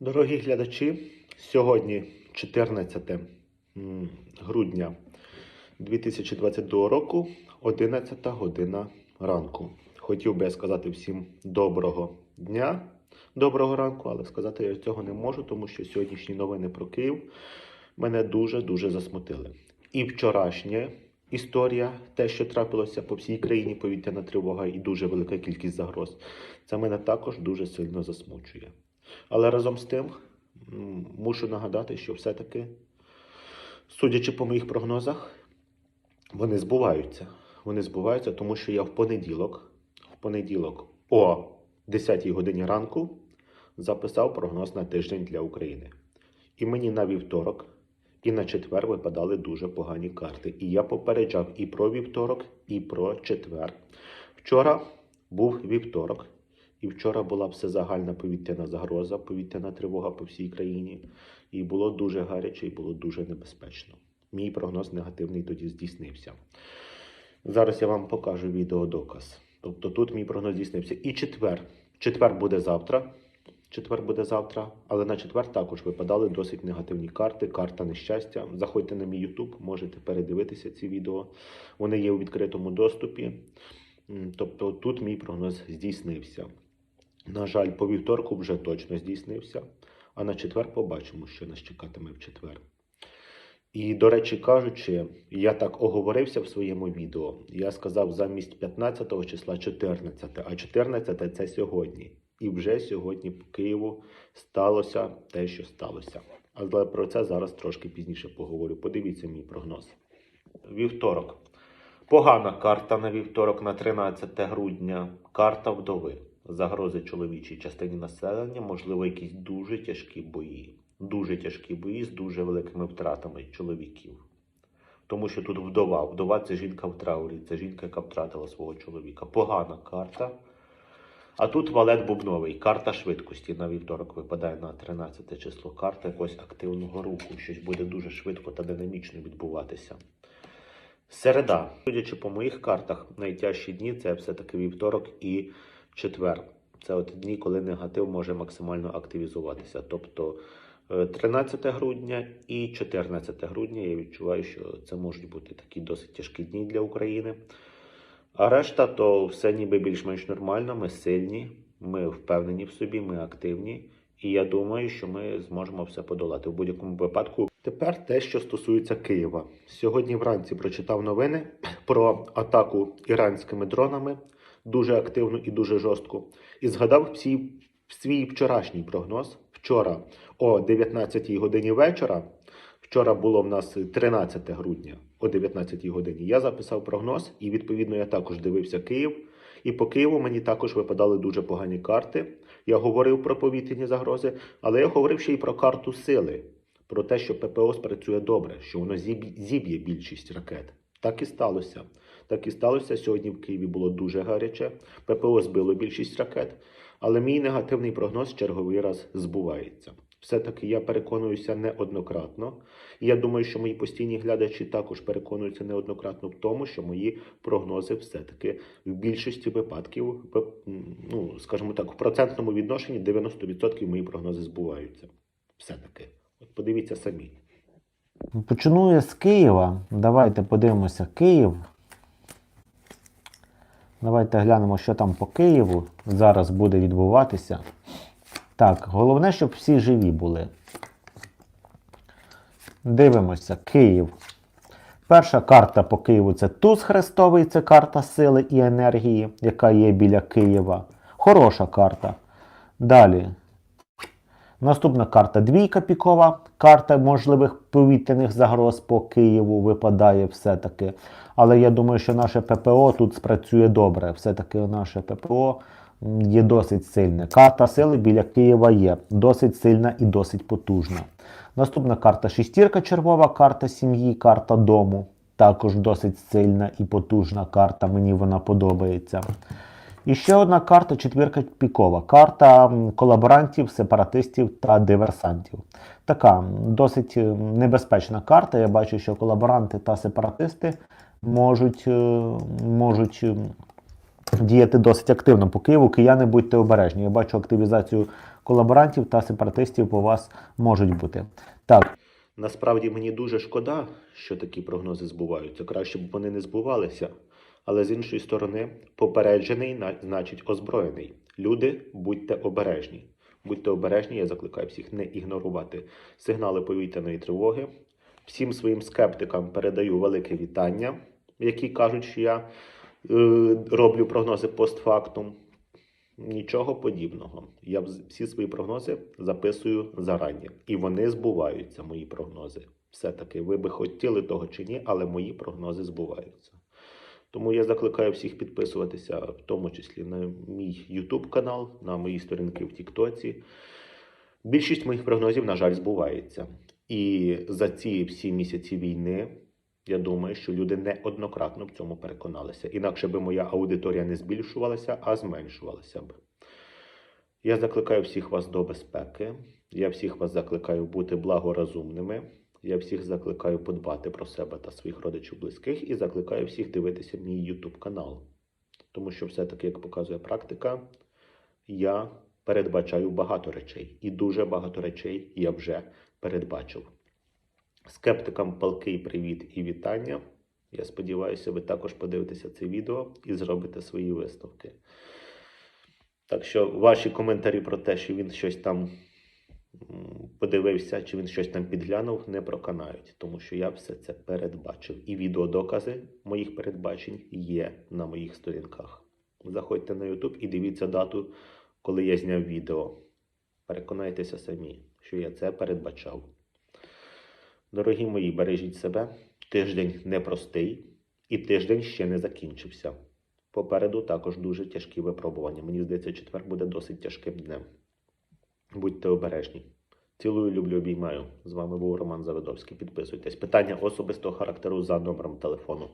Дорогі глядачі, сьогодні 14 грудня 2022 року, 11 година ранку. Хотів би сказати всім доброго дня, доброго ранку, але сказати я цього не можу, тому що сьогоднішні новини про Київ мене дуже-дуже засмутили. І вчорашня історія, те, що трапилося по всій країні, повітряна тривога і дуже велика кількість загроз, це мене також дуже сильно засмучує. Але разом з тим мушу нагадати, що все-таки, судячи по моїх прогнозах, вони збуваються. Вони збуваються, тому що я в понеділок, в понеділок о 10 годині ранку записав прогноз на тиждень для України. І мені на вівторок і на четвер випадали дуже погані карти. І я попереджав і про вівторок, і про четвер. Вчора був вівторок. І вчора була всезагальна повітряна загроза, повітряна тривога по всій країні. І було дуже гаряче, і було дуже небезпечно. Мій прогноз негативний тоді здійснився. Зараз я вам покажу відеодоказ. Тобто тут мій прогноз здійснився. І четвер. Четвер буде завтра. Четвер буде завтра, але на четвер також випадали досить негативні карти, карта нещастя. Заходьте на мій YouTube, можете передивитися ці відео. Вони є у відкритому доступі. Тобто тут мій прогноз здійснився. На жаль, по вівторку вже точно здійснився, а на четвер побачимо, що нас чекатиме в четвер. І, до речі кажучи, я так оговорився в своєму відео. Я сказав замість 15 числа 14, а 14 це сьогодні. І вже сьогодні по Києву сталося те, що сталося. Але про це зараз трошки пізніше поговорю. Подивіться мій прогноз. Вівторок. Погана карта на вівторок на 13 грудня. Карта вдови. Загрози чоловічій частині населення, можливо, якісь дуже тяжкі бої. Дуже тяжкі бої з дуже великими втратами чоловіків. Тому що тут вдова. Вдова це жінка в траурі, це жінка, яка втратила свого чоловіка. Погана карта. А тут валет бубновий, карта швидкості на вівторок випадає на 13 число. Карта якогось активного руху. Щось буде дуже швидко та динамічно відбуватися. Середа. Судячи по моїх картах, найтяжчі дні це все-таки вівторок і четвер. Це от дні, коли негатив може максимально активізуватися. Тобто е, 13 грудня і 14 грудня я відчуваю, що це можуть бути такі досить тяжкі дні для України. А решта то все ніби більш-менш нормально, ми сильні, ми впевнені в собі, ми активні. І я думаю, що ми зможемо все подолати в будь-якому випадку. Тепер те, що стосується Києва. Сьогодні вранці прочитав новини про атаку іранськими дронами, дуже активну і дуже жорстку. І згадав всі, свій вчорашній прогноз. Вчора о 19 годині вечора. Вчора було в нас 13 грудня о 19 годині. Я записав прогноз, і відповідно я також дивився Київ. І по Києву мені також випадали дуже погані карти. Я говорив про повітряні загрози, але я говорив ще й про карту сили, про те, що ППО спрацює добре, що воно зіб'є більшість ракет. Так і сталося. Так і сталося. Сьогодні в Києві було дуже гаряче. ППО збило більшість ракет, але мій негативний прогноз черговий раз збувається. Все-таки я переконуюся неоднократно. І я думаю, що мої постійні глядачі також переконуються неоднократно в тому, що мої прогнози все-таки в більшості випадків, ну, скажімо так, в процентному відношенні 90% мої прогнози збуваються. Все-таки. От подивіться самі. Почну я з Києва. Давайте подивимося Київ. Давайте глянемо, що там по Києву зараз буде відбуватися. Так, головне, щоб всі живі були. Дивимося, Київ. Перша карта по Києву це туз хрестовий, це карта сили і енергії, яка є біля Києва. Хороша карта. Далі. Наступна карта двійка пікова. Карта можливих повітряних загроз по Києву випадає все-таки. Але я думаю, що наше ППО тут спрацює добре. Все-таки наше ППО є досить сильне. Карта сили біля Києва є. Досить сильна і досить потужна. Наступна карта шестірка червова, карта сім'ї, карта дому. Також досить сильна і потужна карта. Мені вона подобається. І ще одна карта четвірка пікова. Карта колаборантів, сепаратистів та диверсантів. Така досить небезпечна карта. Я бачу, що колаборанти та сепаратисти можуть, е, можуть діяти досить активно по Києву. Кияни будьте обережні. Я бачу активізацію колаборантів та сепаратистів у вас можуть бути. Так, Насправді мені дуже шкода, що такі прогнози збуваються. Краще б вони не збувалися. Але з іншої сторони, попереджений значить озброєний. Люди, будьте обережні. Будьте обережні, я закликаю всіх не ігнорувати сигнали повітряної тривоги. Всім своїм скептикам передаю велике вітання, які кажуть, що я е, роблю прогнози постфактум. Нічого подібного. Я всі свої прогнози записую зарані. І вони збуваються, мої прогнози. Все-таки ви би хотіли того чи ні, але мої прогнози збуваються. Тому я закликаю всіх підписуватися, в тому числі на мій YouTube канал, на мої сторінки в Тіктоці. Більшість моїх прогнозів, на жаль, збувається. І за ці всі місяці війни я думаю, що люди неоднократно в цьому переконалися. Інакше би моя аудиторія не збільшувалася, а зменшувалася б. Я закликаю всіх вас до безпеки. Я всіх вас закликаю бути благорозумними. Я всіх закликаю подбати про себе та своїх родичів близьких і закликаю всіх дивитися мій YouTube канал. Тому що все-таки, як показує практика, я передбачаю багато речей. І дуже багато речей я вже передбачив. Скептикам палкий привіт і вітання. Я сподіваюся, ви також подивитеся це відео і зробите свої висновки. Так що ваші коментарі про те, що він щось там подивився, чи він щось там підглянув, не проканають, тому що я все це передбачив. І відеодокази моїх передбачень є на моїх сторінках. Заходьте на YouTube і дивіться дату, коли я зняв відео. Переконайтеся самі, що я це передбачав. Дорогі мої, бережіть себе. Тиждень непростий, і тиждень ще не закінчився. Попереду також дуже тяжкі випробування. Мені здається, четвер буде досить тяжким днем. Будьте обережні. Цілую, люблю, обіймаю. З вами був Роман Завидовський. Підписуйтесь. Питання особистого характеру за номером телефону.